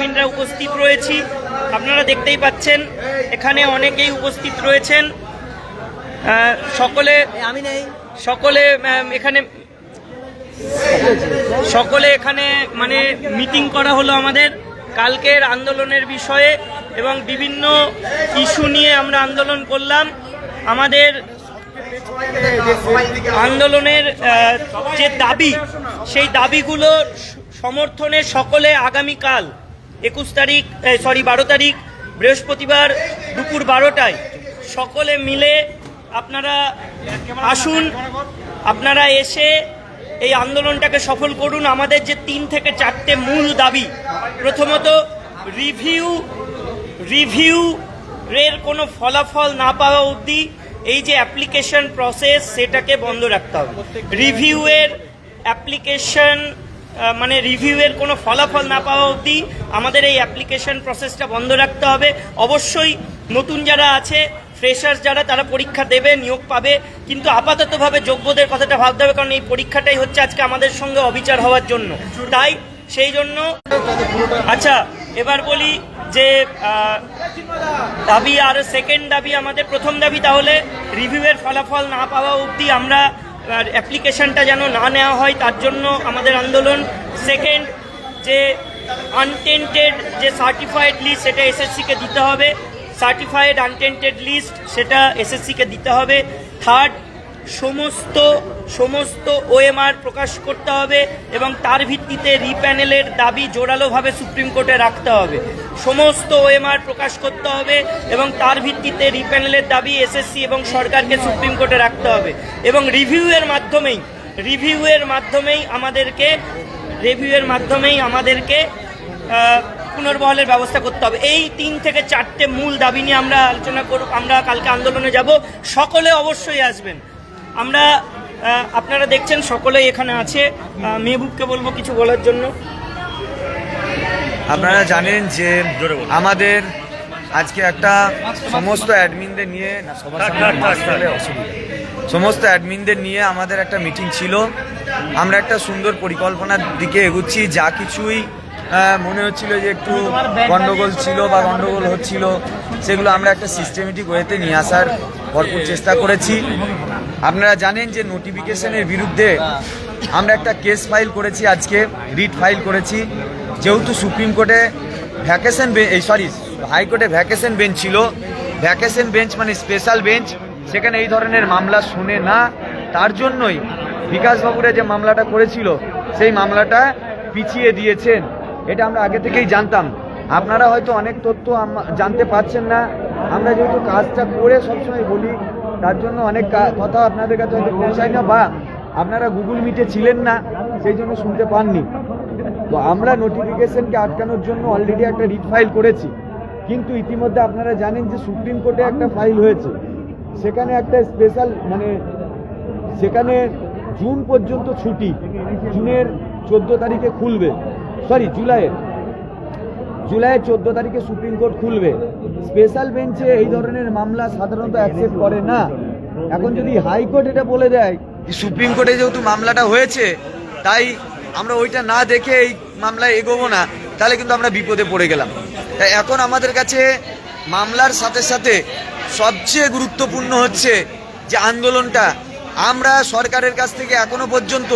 অ্যাডমিনরা উপস্থিত রয়েছি। আপনারা দেখতেই পাচ্ছেন, এখানে অনেকেই উপস্থিত রয়েছেন। সকলে আমি নেই সকলে এখানে সকলে এখানে মানে মিটিং করা হলো আমাদের। কালকের আন্দোলনের বিষয়ে এবং বিভিন্ন ইস্যু নিয়ে আমরা আন্দোলন করলাম। আমাদের আন্দোলনের যে দাবি, সেই দাবিগুলো সমর্থনে সকলে আগামীকাল একুশ তারিখ সরি বারো তারিখ, বৃহস্পতিবার দুপুর বারোটায়। সকলে মিলে আপনারা আসুন, আপনারা এসে এই আন্দোলনটাকে সফল করুন। আমাদের যে তিন থেকে চারটে মূল দাবি, প্রথমত, রিভিউ রিভিউ এর কোনো ফলাফল না পাওয়া অবধি এই যে অ্যাপ্লিকেশন প্রসেস সেটাকে বন্ধ রাখতে হবে। রিভিউয়ের অ্যাপ্লিকেশন মানে রিভিউয়ের কোনো ফলাফল না পাওয়া অবধি আমাদের এই অ্যাপ্লিকেশন প্রসেসটা বন্ধ রাখতে হবে। অবশ্যই নতুন যারা আছে ফ্রেশার্স যারা, তারা পরীক্ষা দেবে, নিয়োগ পাবে। কিন্তু আপাততভাবে যোগ্যদের কথাটা ভাবতে হবে, কারণ এই পরীক্ষাটাই হচ্ছে আজকে আমাদের সঙ্গে অবিচার হওয়ার জন্য। তাই সেই জন্য আচ্ছা এবার বলি যে দাবি আর সেকেন্ড দাবি, আমাদের প্রথম দাবি তাহলে রিভিউয়ের ফলাফল না পাওয়া অবধি আমরা অ্যাপ্লিকেশনটা যেন না নেওয়া হয়, তার জন্য আমাদের আন্দোলন। সেকেন্ড যে আনটেন্টেড যে সার্টিফাইড লিস্ট সেটা এসএসসিকে দিতে হবে। সার্টিফাইড আনটেন্টেড লিস্ট সেটা এসএসসিকে দিতে হবে। থার্ড সমস্ত সমস্ত ওএমআর প্রকাশ করতে হবে এবং তার ভিত্তিতে রিপ্যানেলের দাবি জোরালোভাবে সুপ্রিম কোর্টে রাখতে হবে। সমস্ত ওএমআর প্রকাশ করতে হবে এবং তার ভিত্তিতে রিপ্যানেলের দাবি এসএসসি এবং সরকারকে সুপ্রিম কোর্টে রাখতে হবে। এবং রিভিউয়ের মাধ্যমেই রিভিউয়ের মাধ্যমেই আমাদেরকে রিভিউয়ের মাধ্যমেই আমাদেরকে পুনর্বহলের ব্যবস্থা করতে হবে। এই তিন থেকে চারটে মূল দাবি নিয়ে আমরা আলোচনা করব, আমরা কালকে আন্দোলনে যাব। সকলে অবশ্যই আসবেন। আমরা আপনারা দেখছেন সকলেই এখানে আছে। মেহবুবকে বলব কিছু বলার জন্য। আপনারা জানেন যে আমাদের আজকে একটা সমস্ত অ্যাডমিনদের নিয়ে না সবার সামনে অসুবিধা। সমস্ত অ্যাডমিনদের নিয়ে আমাদের একটা মিটিং ছিল। আমরা একটা সুন্দর পরিকল্পনার দিকে এগুচ্ছি যা কিছুই মনে হচ্ছিল যে একটু গন্ডগোল ছিল বা গন্ডগোল হচ্ছিল সেগুলো আমরা একটা সিস্টেমেটিক ওয়েতে নিয়ে আসার ভরপুর চেষ্টা করেছি। আপনারা জানেন যে নোটিফিকেশনের বিরুদ্ধে আমরা একটা কেস ফাইল করেছি, আজকে রিট ফাইল করেছি। যেহেতু সুপ্রিম কোর্টে ভ্যাকেশন এই সরি হাইকোর্টে ভ্যাকেশন বেঞ্চ ছিল। ভ্যাকেশন বেঞ্চ মানে স্পেশাল বেঞ্চ সেখানে এই ধরনের মামলা শুনে না, তার জন্যই বিকাশবাবুরা যে মামলাটা করেছিল, সেই মামলাটা পিছিয়ে দিয়েছেন। এটা আমরা আগে থেকেই জানতাম। আপনারা হয়তো অনেক তথ্য জানতে পারছেন না। আমরা যেহেতু কাজটা করে সবসময় বলি তার জন্য অনেক কথা আপনাদের কাছে হয়তো পৌঁছায় না, বা আপনারা গুগল মিটে ছিলেন না, সেই জন্য শুনতে পাননি। তো আমরা নোটিফিকেশনকে আটকানোর জন্য অলরেডি একটা রিট ফাইল করেছি। কিন্তু ইতিমধ্যে আপনারা জানেন যে সুপ্রিম কোর্টে একটা ফাইল হয়েছে। সেখানে একটা স্পেশাল মানে সেখানে জুন পর্যন্ত ছুটি, জুনের চোদ্দ তারিখে খুলবে। সরি জুলাইয়ের। জুলাইয়ের চোদ্দ তারিখে সুপ্রিম কোর্ট খুলবে। স্পেশাল বেঞ্চে এই ধরনের মামলা সাধারণত অ্যাকসেপ্ট করে না। এখন যদি হাইকোর্ট এটা বলে দেয় সুপ্রিম কোর্টে যেহেতু মামলাটা হয়েছে, তাই আমরা ওইটা না দেখে এই মামলায় এগোবো না, তাহলে কিন্তু আমরা বিপদে পড়ে গেলাম। তাই এখন আমাদের কাছে মামলার সাথে সাথে সবচেয়ে গুরুত্বপূর্ণ হচ্ছে যে আন্দোলনটা। আমরা সরকারের কাছ থেকে এখনও পর্যন্ত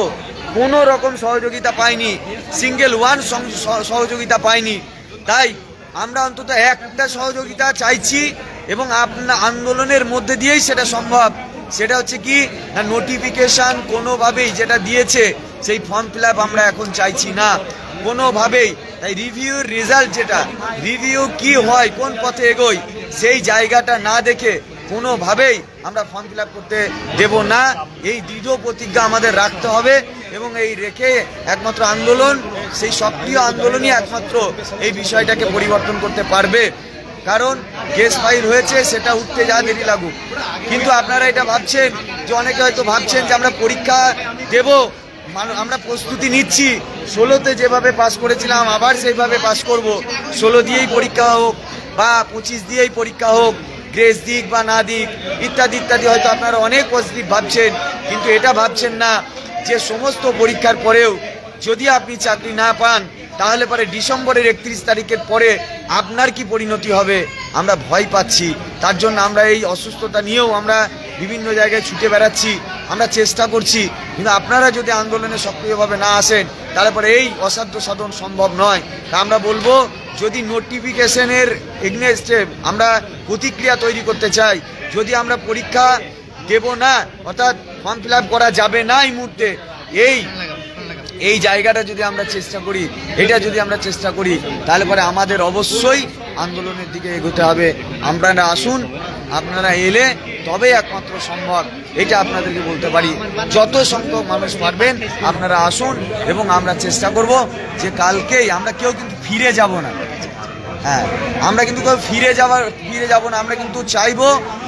কোনো রকম সহযোগিতা পাইনি সিঙ্গেল ওয়ান সহযোগিতা পাইনি। তাই আমরা অন্তত একটা সহযোগিতা চাইছি এবং আপনার আন্দোলনের মধ্যে দিয়েই সেটা সম্ভব। সেটা হচ্ছে কি, না নোটিফিকেশান কোনোভাবেই যেটা দিয়েছে, সেই ফর্ম ফিল আমরা এখন চাইছি না। কোনোভাবেই। তাই রিভিউর রেজাল্ট যেটা রিভিউ কি হয়, কোন পথে এগোয় সেই জায়গাটা না দেখে কোনোভাবেই আমরা ফর্ম ফিল করতে দেব না। এই দৃঢ় প্রতিজ্ঞা আমাদের রাখতে হবে এবং এই রেখে একমাত্র আন্দোলন সেই সক্রিয় আন্দোলনই একমাত্র এই বিষয়টাকে পরিবর্তন করতে পারবে। কারণ কেস ফাইল হয়েছে, সেটা উঠতে যা দেরি লাগুক। কিন্তু আপনারা এটা ভাবছেন যে অনেকে হয়তো ভাবছেন যে আমরা পরীক্ষা দেব আমরা প্রস্তুতি নিচ্ছি, ষোলোতে যেভাবে পাস করেছিলাম, আবার সেইভাবে পাস করব। ষোলো দিয়েই পরীক্ষা হোক, বা পঁচিশ দিয়েই পরীক্ষা হোক, গ্রেস দিক বা না দিক, ইত্যাদি ইত্যাদি, হয়তো আপনারা অনেক পজিটিভ ভাবছেন, কিন্তু এটা ভাবছেন না যে সমস্ত পরীক্ষার পরেও যদি আপনি চাকরি না পান, তাহলে পরে ডিসেম্বরের একত্রিশ তারিখের পরে আপনার কি পরিণতি হবে? আমরা ভয় পাচ্ছি। তার জন্য আমরা এই অসুস্থতা নিয়েও আমরা বিভিন্ন জায়গায় ছুটে বেড়াচ্ছি। আমরা চেষ্টা করছি, কিন্তু আপনারা যদি আন্দোলনে সক্রিয়ভাবে না আসেন, তাহলে পরে এই অসাধ্য সাধন সম্ভব নয়। তা আমরা বলব, যদি নোটিফিকেশনের এগনেস্টে আমরা প্রতিক্রিয়া তৈরি করতে চাই, যদি আমরা পরীক্ষা দেব না, অর্থাৎ ফর্ম ফিল করা যাবে না এই মুহূর্তে, এই এই জায়গাটা যদি আমরা চেষ্টা করি, এটা যদি আমরা চেষ্টা করি, তাহলে পরে আমাদের অবশ্যই আন্দোলনের দিকে এগোতে হবে। আপনারা আসুন, আপনারা এলে তবে একমাত্র সম্ভব, এটা আপনাদেরকে বলতে পারি। যত সংখ্যক মানুষ পারবেন, আপনারা আসুন এবং আমরা চেষ্টা করব যে কালকেই আমরা কেউ কিন্তু ফিরে যাব না। হ্যাঁ আমরা কিন্তু ফিরে যাওয়ার ফিরে যাব না। আমরা কিন্তু চাইব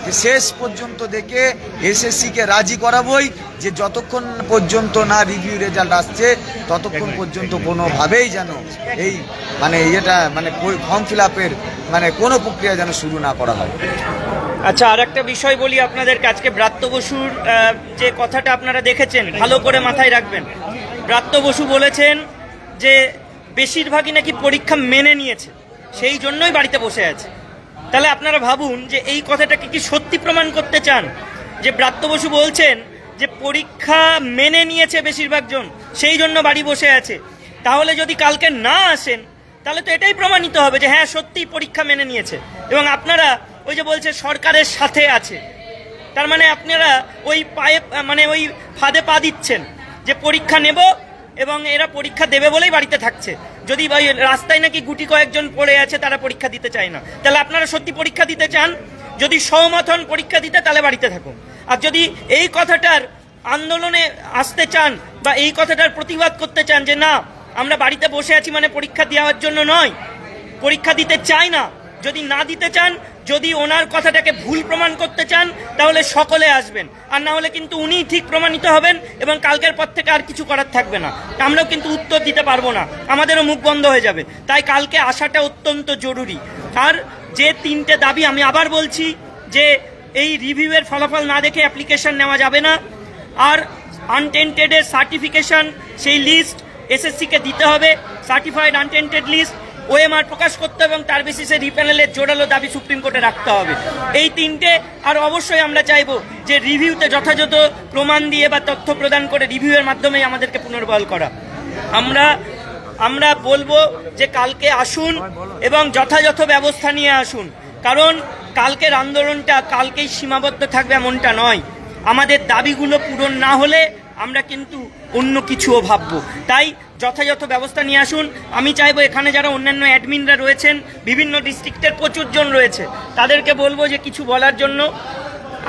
যে শেষ পর্যন্ত দেখে এসএসসিকে রাজি করাবোই, যে যতক্ষণ পর্যন্ত না রিভিউ রেজাল্ট আসছে, ততক্ষণ পর্যন্ত কোনোভাবেই যেন এই মানে ইয়েটা মানে ফর্ম ফিল আপের মানে কোনো প্রক্রিয়া যেন শুরু না করা হয়। আচ্ছা আর একটা বিষয় বলি আপনাদের আজকে ব্রাত্য বসুর যে কথাটা আপনারা দেখেছেন, ভালো করে মাথায় রাখবেন। ব্রাত্য বসু বলেছেন যে, বেশিরভাগই নাকি পরীক্ষা মেনে নিয়েছে। সেই জন্যই বাড়িতে বসে আছে। তাহলে আপনারা ভাবুন যে এই কথাটাকে কি সত্যি প্রমাণ করতে চান? যে ব্রাত্য বসু বলছেন যে পরীক্ষা মেনে নিয়েছে বেশিরভাগ জন, সেই জন্য বাড়ি বসে আছে। তাহলে যদি কালকে না আসেন, তাহলে তো এটাই প্রমাণিত হবে যে হ্যাঁ সত্যি পরীক্ষা মেনে নিয়েছে। এবং আপনারা ওই যে বলছে সরকারের সাথে আছে। তার মানে আপনারা ওই পায়ে মানে ওই ফাঁদে পা দিচ্ছেন যে পরীক্ষা নেব এবং এরা পরীক্ষা দেবে বলেই বাড়িতে থাকছে। যদি রাস্তায় নাকি গুটি কয়েকজন পড়ে আছে, তারা পরীক্ষা দিতে চায় না। তাহলে আপনারা সত্যি পরীক্ষা দিতে চান? যদি সহমত হন পরীক্ষা দিতে, তাহলে বাড়িতে থাকুন। আর যদি এই কথাটার আন্দোলনে আসতে চান বা এই কথাটার প্রতিবাদ করতে চান যে না, আমরা বাড়িতে বসে আছি মানে পরীক্ষা দেওয়ার জন্য নয়, পরীক্ষা দিতে চায় না, যদি না দিতে চান যদি ওনার কথাটাকে ভুল প্রমাণ করতে চান, তাহলে সকলে আসবেন। আর না হলে কিন্তু উনিই ঠিক প্রমাণিত হবেন এবং কালকের পর থেকে আর কিছু করার থাকবে না। আমরাও কিন্তু উত্তর দিতে পারব না। আমাদেরও মুখ বন্ধ হয়ে যাবে। তাই কালকে আসাটা অত্যন্ত জরুরি। আর যে তিনটে দাবি আমি আবার বলছি, যে এই রিভিউয়ের ফলাফল না দেখে অ্যাপ্লিকেশন নেওয়া যাবে না। আর আনটেন্টেডের সার্টিফিকেশন সেই লিস্ট এসএসসিকে দিতে হবে। সার্টিফাইড আনটেন্টেড লিস্ট ওএমআর প্রকাশ করতে হবে এবং তার বেসিসে রিপ্যানেলের জোরালো দাবি সুপ্রিম কোর্টে রাখতে হবে। এই তিনটে, আর অবশ্যই আমরা চাইব যে রিভিউতে যথাযথ প্রমাণ দিয়ে বা তথ্য প্রদান করে রিভিউয়ের মাধ্যমেই আমাদেরকে পুনর্বল করা। আমরা আমরা বলব যে কালকে আসুন এবং যথাযথ ব্যবস্থা নিয়ে আসুন। কারণ কালকের আন্দোলনটা কালকেই সীমাবদ্ধ থাকবে এমনটা নয়। আমাদের দাবিগুলো পূরণ না হলে আমরা কিন্তু অন্য কিছুও ভাবব। তাই যথাযথ ব্যবস্থা নিয়ে আসুন। আমি চাইব এখানে যারা অন্যান্য অ্যাডমিনরা রয়েছেন, বিভিন্ন ডিস্ট্রিক্টের প্রচুর জন রয়েছে, তাদেরকে বলব যে কিছু বলার জন্য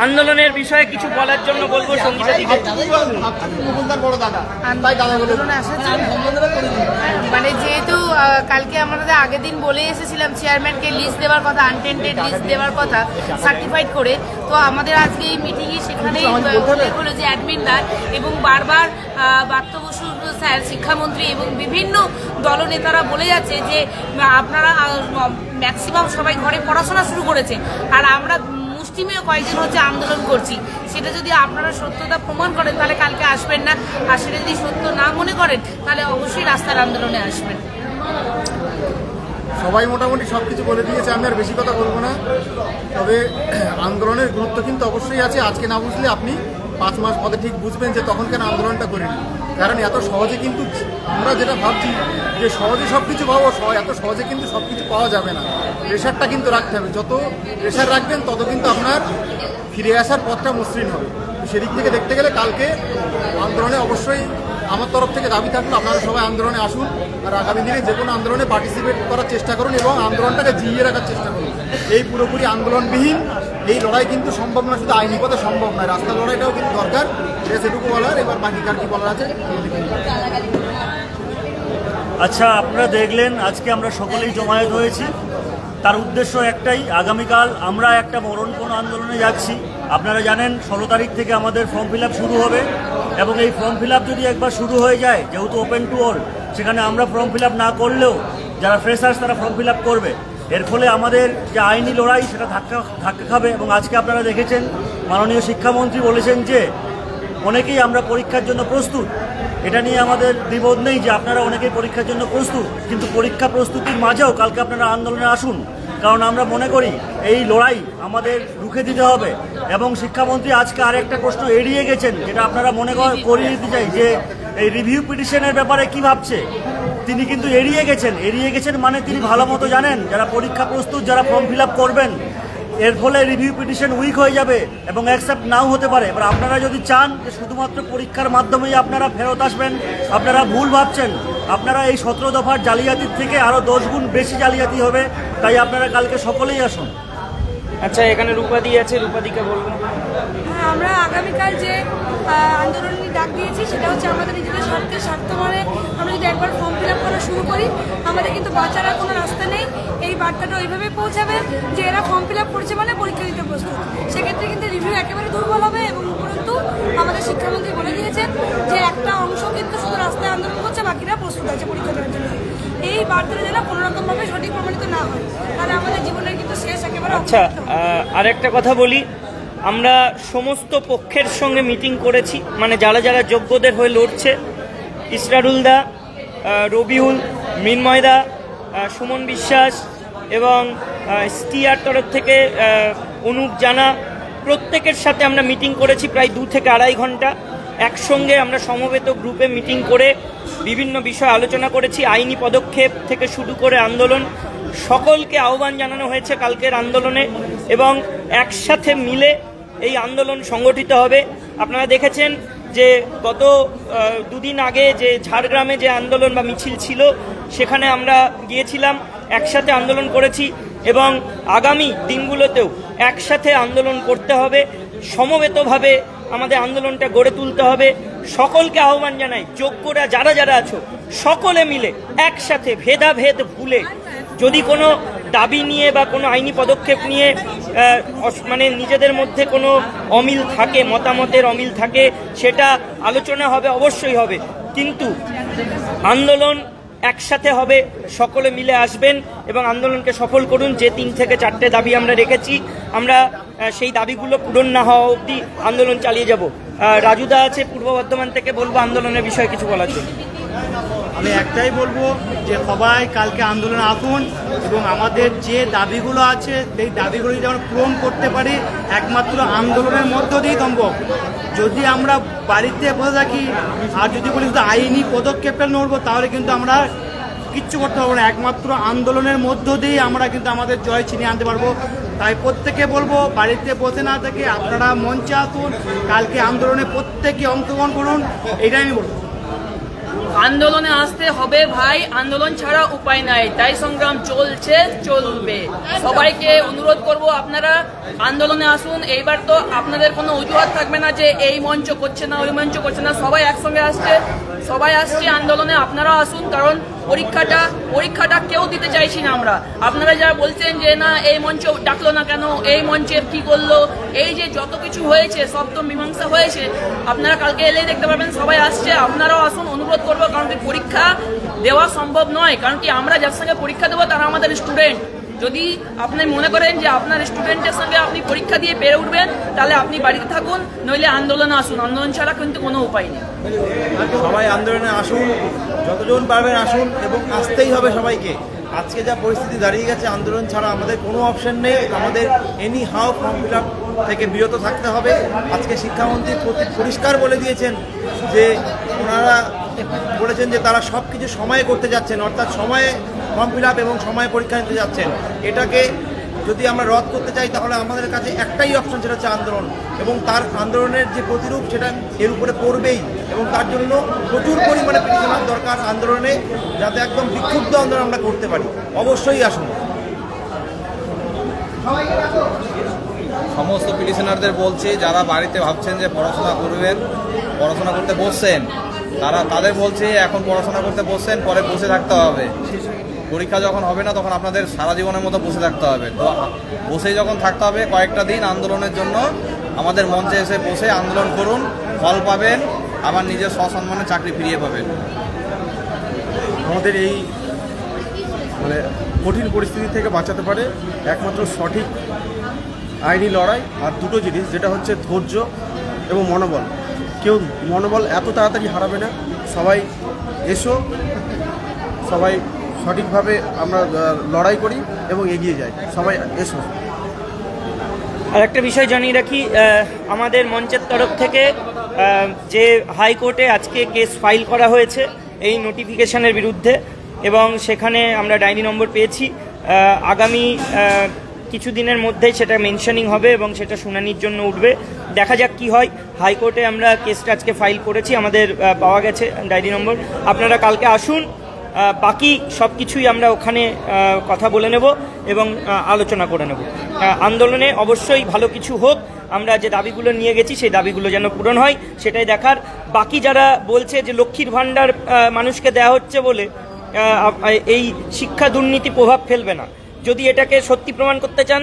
আন্দোলনের বিষয়ে কিছু বলার জন্য বলব মানে যেহেতু কালকে আমাদের আগের দিন বলে এসেছিলাম চেয়ারম্যানকে লিস্ট দেওয়ার কথা আনটেন্টেড লিস্ট দেওয়ার কথা সার্টিফাইড করে। তো আমাদের আজকে এই মিটিংয়ে সেখানেই হলো যে অ্যাডমিনরা এবং বারবার বার্ত বসু স্যার, শিক্ষামন্ত্রী এবং বিভিন্ন দলনেতারা বলে যাচ্ছে যে, আপনারা ম্যাক্সিমাম সবাই ঘরে পড়াশোনা শুরু করেছে। আর আমরা মুষ্টিমেয় কয়েকদিন হচ্ছে আন্দোলন করছি। সেটা যদি আপনারা সত্যতা প্রমাণ করেন, তাহলে কালকে আসবেন না। আর সেটা যদি সত্য না মনে করেন, তাহলে অবশ্যই রাস্তার আন্দোলনে আসবেন। সবাই মোটামুটি সব কিছু বলে দিয়েছে, আমি আর বেশি কথা বলব না। তবে আন্দোলনের গুরুত্ব কিন্তু অবশ্যই আছে। আজকে না বুঝলে আপনি পাঁচ মাস পরে ঠিক বুঝবেন যে তখন কেন আন্দোলনটা করিনি। কারণ এত সহজে কিন্তু আমরা যেটা ভাবছি যে সহজে সব কিছু পাবো এত সহজে কিন্তু সব কিছু পাওয়া যাবে না। প্রেশারটা কিন্তু রাখতে হবে। যত প্রেশার রাখবেন, তত কিন্তু আপনার ফিরে আসার পথটা মসৃণ হবে। সেদিক থেকে দেখতে গেলে কালকে আন্দোলনে অবশ্যই আমার তরফ থেকে দাবি থাকল, আপনারা সবাই আন্দোলনে আসুন আর আগামী দিনে যে কোনো আন্দোলনে পার্টিসিপেট করার চেষ্টা করুন এবং আন্দোলনটাকে জিইয়ে রাখার চেষ্টা করুন। এই পুরোপুরি আন্দোলনবিহীন, এই লড়াই কিন্তু সম্ভব না, শুধু আইনি পথে সম্ভব নয়। রাস্তা লড়াইটাও কিন্তু দরকার। এটা সেটুকু বলার, এবার বাকি কার কি বলার আছে আচ্ছা আপনারা দেখলেন, আজকে আমরা সকলেই জমায়েত হয়েছি। তার উদ্দেশ্য একটাই, আগামীকাল আমরা একটা মরণপণ আন্দোলনে যাচ্ছি। আপনারা জানেন, ষোলো তারিখ থেকে আমাদের ফর্ম ফিল শুরু হবে এবং এই ফর্ম ফিল যদি একবার শুরু হয়ে যায়, যেহেতু ওপেন টু অল সেখানে আমরা ফর্ম ফিল না করলেও যারা ফ্রেশার্স তারা ফর্ম ফিল করবে। এর ফলে আমাদের যে আইনি লড়াই, সেটা ধাক্কা ধাক্কা খাবে এবং আজকে আপনারা দেখেছেন, মাননীয় শিক্ষামন্ত্রী বলেছেন যে, অনেকেই আমরা পরীক্ষার জন্য প্রস্তুত। এটা নিয়ে আমাদের দ্বিবোধ নেই যে আপনারা অনেকেই পরীক্ষার জন্য প্রস্তুত, কিন্তু পরীক্ষা প্রস্তুতির মাঝেও কালকে আপনারা আন্দোলনে আসুন। কারণ আমরা মনে করি, এই লড়াই আমাদের রুখে দিতে হবে। এবং শিক্ষামন্ত্রী আজকে আরেকটা প্রশ্ন এড়িয়ে গেছেন, যেটা আপনারা মনে কর- করিয়ে দিতে চাই যে, এই রিভিউ পিটিশনের ব্যাপারে কি ভাবছে? তিনি কিন্তু এড়িয়ে গেছেন। এড়িয়ে গেছেন মানে তিনি ভালো মতো জানেন, যারা পরীক্ষা প্রস্তুত, যারা ফর্ম ফিল করবেন এর ফলে রিভিউ পিটিশন উইক হয়ে যাবে এবং অ্যাকসেপ্ট নাও হতে পারে। এবার আপনারা যদি চান যে শুধুমাত্র পরীক্ষার মাধ্যমেই আপনারা ফেরত আসবেন আপনারা ভুল ভাবছেন। আপনারা এই সতেরো দফার জালিয়াতির থেকে আরও দশ গুণ বেশি জালিয়াতি হবে তাই আপনারা কালকে সকলেই আসুন। আচ্ছা এখানে রূপাদি আছে রূপাদিকে বলবেন হ্যাঁ, আমরা আগামীকাল যে আন্দোলনের ডাক দিয়েছি সেটা হচ্ছে আমাদের নিজেদের স্বার্থ মানে আমরা যদি একবার ফর্ম ফিল আপ করা শুরু করি আমাদের কিন্তু বাঁচার কোনো রাস্তা নেই। এই বার্তাটা ওইভাবে পৌঁছাবে যে এরা ফর্ম ফিল আপ করছে মানে পরীক্ষা দিতে প্রস্তুত। সেক্ষেত্রে কিন্তু রিভিউ একেবারে দুর্বল হবে এবং উপরন্তু আমাদের শিক্ষামন্ত্রী বলে দিয়েছেন যে একটা অংশ কিন্তু শুধু রাস্তায় আন্দোলন করছে বাকিরা প্রস্তুত আছে পরীক্ষা দেওয়ার জন্য। এই বার্তাটা যেন কোনোরকমভাবে সঠিক প্রমাণিত না হয় তাহলে আমাদের জীবনের কিন্তু শেষ একেবারে আচ্ছা। আরেকটা কথা বলি। আমরা সমস্ত পক্ষের সঙ্গে মিটিং করেছি। মানে যারা যারা যোগ্যদের হয়ে লড়ছে ইসরারুলদা রবিউল মৃন্ময়দা সুমন বিশ্বাস এবং স্টিয়ার তরফ থেকে অনুপ জানা, প্রত্যেকের সাথে আমরা মিটিং করেছি প্রায় দু থেকে আড়াই ঘণ্টা। একসঙ্গে আমরা সমবেত গ্রুপে মিটিং করে বিভিন্ন বিষয় আলোচনা করেছি, আইনি পদক্ষেপ থেকে শুরু করে আন্দোলন। সকলকে আহ্বান জানানো হয়েছে কালকের আন্দোলনে এবং একসাথে মিলে এই আন্দোলন সংগঠিত হবে। আপনারা দেখেছেন যে গত দুদিন আগে যে ঝাড়গ্রামে যে আন্দোলন বা মিছিল ছিল, সেখানে আমরা গিয়েছিলাম, একসাথে আন্দোলন করেছি এবং আগামী দিনগুলোতেও একসাথে আন্দোলন করতে হবে। সমবেতভাবে আমাদের আন্দোলনটা গড়ে তুলতে হবে। সকলকে আহ্বান জানাই, যোগ্যরা যারা যারা আছো, সকলে মিলে একসাথে ভেদাভেদ ভুলে যদি কোনো দাবি নিয়ে বা কোনো আইনি পদক্ষেপ নিয়ে মানে নিজেদের মধ্যে কোনো অমিল থাকে, মতামতের অমিল থাকে, সেটা আলোচনা হবে, অবশ্যই হবে। কিন্তু আন্দোলন একসাথে হবে, সকলে মিলে আসবেন এবং আন্দোলনকে সফল করুন। যে তিন থেকে চারটে দাবি আমরা রেখেছি, আমরা সেই দাবিগুলো পূরণ না হওয়া অবধি আন্দোলন চালিয়ে যাব। রাজুদা আছে, পূর্ব বর্ধমান থেকে বলব আন্দোলনের বিষয়ে কিছু বলার জন্য। আমি একটাই বলব যে সবাই কালকে আন্দোলনে আসুন এবং আমাদের যে দাবিগুলো আছে, সেই দাবিগুলো যদি আমরা পূরণ করতে পারি, একমাত্র আন্দোলনের মধ্য দিয়েই সম্ভব যদি আমরা বাড়িতে বসে থাকি, আর যদি বলি শুধু আইনি পদক্ষেপটা নড়বো তাহলে কিন্তু আমরা কিচ্ছু করতে পারব না। একমাত্র আন্দোলনের মধ্য দিয়েই আমরা কিন্তু আমাদের জয় ছিনিয়ে আনতে পারব। তাই প্রত্যেকে বলব, বাড়িতে বসে না থেকে আপনারা মঞ্চে আসুন, কালকে আন্দোলনে প্রত্যেকে অংশগ্রহণ করুন, এটাই আমি বলব। আন্দোলনে আসতে হবে ভাই, আন্দোলন ছাড়া উপায় নাই। তাই সংগ্রাম চলছে, চলবে। সবাইকে অনুরোধ করব আপনারা আন্দোলনে আসুন। এইবার তো আপনাদের কোনো অজুহাত থাকবে না যে এই মঞ্চ করছে না, ওই মঞ্চ করছে না। সবাই একসঙ্গে আসছে, সবাই আসছে আন্দোলনে আপনারাও আসুন। কারণ পরীক্ষাটা পরীক্ষাটা কেউ দিতে চাইছি না আমরা। আপনারা যা বলছেন যে, না, এই মঞ্চ ডাকলো না কেন? এই মঞ্চের কি করল? এই যে যত কিছু হয়েছে, সব তো মীমাংসা হয়েছে। আপনারা কালকে এলেই দেখতে পাবেন, সবাই আসছে। আপনারাও আসুন, অনুরোধ করব, কারণ কি পরীক্ষা দেওয়া সম্ভব নয়। কারণ কি আমরা যার সঙ্গে পরীক্ষা দেবো, তারা আমাদের স্টুডেন্ট যদি আপনি মনে করেন যে আপনার স্টুডেন্টের সঙ্গে আপনি পরীক্ষা দিয়ে পেরে উঠবেন, তাহলে আপনি বাড়িতে থাকুন, নইলে আন্দোলনে আসুন। আন্দোলন ছাড়া কিন্তু কোনো উপায় নেই। সবাই আন্দোলনে আসুন, যতজন পারবেন আসুন এবং আসতেই হবে সবাইকে। আজকে যা পরিস্থিতি দাঁড়িয়ে গেছে, আন্দোলন ছাড়া আমাদের কোনো অপশন নেই। আমাদের এনি হাও ফর্ম ফিল থেকে বিরত থাকতে হবে। আজকে শিক্ষামন্ত্রী পরিষ্কার বলে দিয়েছেন যে, ওনারা বলেছেন যে তারা সব কিছু সময়ে করতে যাচ্ছেন, অর্থাৎ সময়ে ফর্ম ফিল আপ এবং সময় পরীক্ষা নিতে যাচ্ছেন। এটাকে যদি আমরা রদ করতে চাই, তাহলে আমাদের কাছে একটাই অপশন সেটা হচ্ছে আন্দোলন। এবং তার আন্দোলনের যে প্রতিরূপ সেটা এর উপরে পড়বেই। এবং তার জন্য প্রচুর পরিমাণে পিটিশনার দরকার আন্দোলনে, যাতে একদম বিক্ষুব্ধ আন্দোলন আমরা করতে পারি। অবশ্যই আসুন। সমস্ত পিটিশনারদের বলছি, যারা বাড়িতে ভাবছেন যে পড়াশোনা করবেন, পড়াশোনা করতে বসছেন, তারা তাদের বলছি, এখন পড়াশোনা করতে বসছেন, পরে বসে থাকতে হবে। পরীক্ষা যখন হবে না, তখন আপনাদের সারা জীবনের মতো বসে থাকতে হবে। তো বসেই যখন থাকতে হবে, কয়েকটা দিন আন্দোলনের জন্য আমাদের মঞ্চে এসে বসে আন্দোলন করুন, ফল পাবেন, আবার নিজের সসম্মানে চাকরি ফিরিয়ে পাবেন। আমাদের এই মানে কঠিন পরিস্থিতি থেকে বাঁচাতে পারে একমাত্র সঠিক আইনি লড়াই আর দুটো জিনিস, যেটা হচ্ছে ধৈর্য এবং মনোবল। কেউ মনোবল এত তাড়াতাড়ি হারাবে না, সবাই এসো, সবাই সঠিকভাবে আমরা লড়াই করি এবং এগিয়ে যাই। সবাই এসো। আর একটা বিষয় জানিয়ে রাখি আমাদের মঞ্চের তরফ থেকে যে হাইকোর্টে আজকে কেস ফাইল করা হয়েছে এই নোটিফিকেশনের বিরুদ্ধে এবং সেখানে আমরা ডায়েরি নম্বর পেয়েছি আগামী আহ, কিছুদিনের মধ্যেই সেটা মেনশনিং হবে এবং সেটা শুনানির জন্য উঠবে। দেখা যাক কি হয়। হাইকোর্টে আমরা কেসটা আজকে ফাইল করেছি আমাদের পাওয়া গেছে ডায়েরি নম্বর। আপনারা কালকে আসুন বাকি সব কিছুই আমরা ওখানে কথা বলে নেব এবং আলোচনা করে নেব। আন্দোলনে অবশ্যই ভালো কিছু হোক, আমরা যে দাবিগুলো নিয়ে গেছি সেই দাবিগুলো যেন পূরণ হয়, সেটাই দেখার। বাকি যারা বলছে যে লক্ষ্মীর ভাণ্ডার মানুষকে দেওয়া হচ্ছে বলে এই শিক্ষা দুর্নীতি প্রভাব ফেলবে না। যদি এটাকে সত্যি প্রমাণ করতে চান